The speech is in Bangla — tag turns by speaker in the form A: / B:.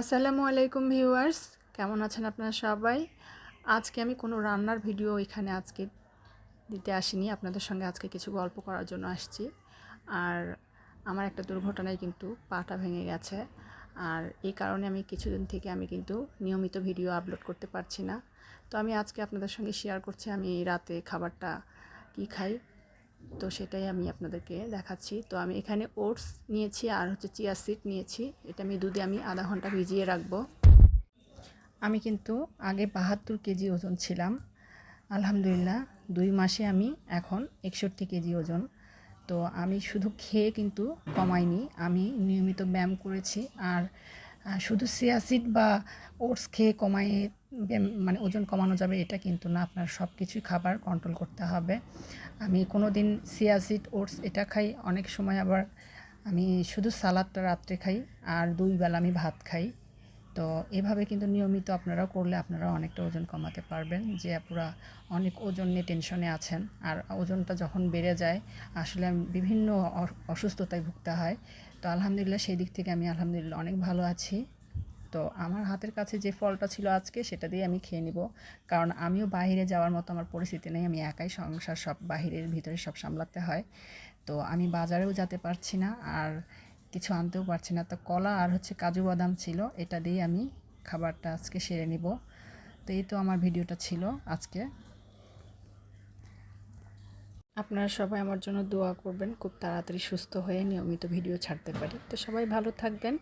A: আসসালামু আলাইকুম ভিউয়ার্স, কেমন আছেন আপনারা সবাই? আজকে আমি কোনো রান্নার ভিডিও এখানে আজকে দিতে আসিনি, আপনাদের সঙ্গে আজকে কিছু গল্প করার জন্য আসছি। আর আমার একটা দুর্ঘটনায় কিন্তু পাটা ভেঙে গেছে, আর এই কারণে আমি কিছুদিন থেকে আমি কিন্তু নিয়মিত ভিডিও আপলোড করতে পারছি না। তো আমি আজকে আপনাদের সঙ্গে শেয়ার করছি, আমি রাতে খাবারটা কী খাই তো সেটাই আমি আপনাদেরকে দেখাচ্ছি। তো আমি এখানে ওটস নিয়েছি আর হচ্ছে চিয়া সিড নিয়েছি। এটা আমি দুধে আমি আধা ঘণ্টা ভিজিয়ে রাখব। আমি কিন্তু আগে বাহাত্তর কেজি ওজন ছিলাম। আলহামদুলিল্লাহ, দুই মাসে আমি এখন একষট্টি কেজি ওজন। তো আমি শুধু খেয়ে কিন্তু কমাইনি, আমি নিয়মিত ব্যায়াম করেছি। আর শুধু সিয়াসিড বা ওটস খেয়ে কমাই মানে ওজন কমানো যাবে, এটা কিন্তু না। আপনার সব কিছুই খাবার কন্ট্রোল করতে হবে। আমি কোনো দিন সিয়াসিড ওটস এটা খাই। অনেক সময় আবার আমি শুধু সালাদটা রাত্রে খাই আর দুই বেলা আমি ভাত খাই। তো এভাবে কিন্তু নিয়মিত আপনারা করলে আপনারা অনেকটা ওজন কমাতে পারবেন, যে আপনারা অনেক ওজন নিয়ে টেনশনে আছেন। আর ওজনটা যখন বেড়ে যায়, আসলে বিভিন্ন অসুস্থতায় ভুগতে হয়। তো আলহামদুলিল্লাহ সেই দিক থেকে আমি আলহামদুলিল্লাহ অনেক ভালো আছি। তো আমার হাতের কাছে যে ফলটা ছিল আজকে সেটা দিয়ে আমি খেয়ে নিব। কারণ আমিও বাইরে যাওয়ার মতো আমার পরিস্থিতি নেই। আমি একাই সংসার সব বাহিরের ভিতরে সব সামলাতে হয়। তো আমি বাজারেও যেতে পারছি না আর কিছু আনতেও পারছি না। তো কলা আর হচ্ছে কাজু বাদাম ছিল, এটা দিয়ে আমি খাবারটা আজকে সেরে নিব। তো এই তো আমার ভিডিওটা ছিল আজকে। আপনারা সবাই আমার জন্য দোয়া করবেন। খুব তাড়াতাড়ি সুস্থ হয়ে নিয়মিত ভিডিও ছাড়তে পারি। তো সবাই ভালো থাকবেন।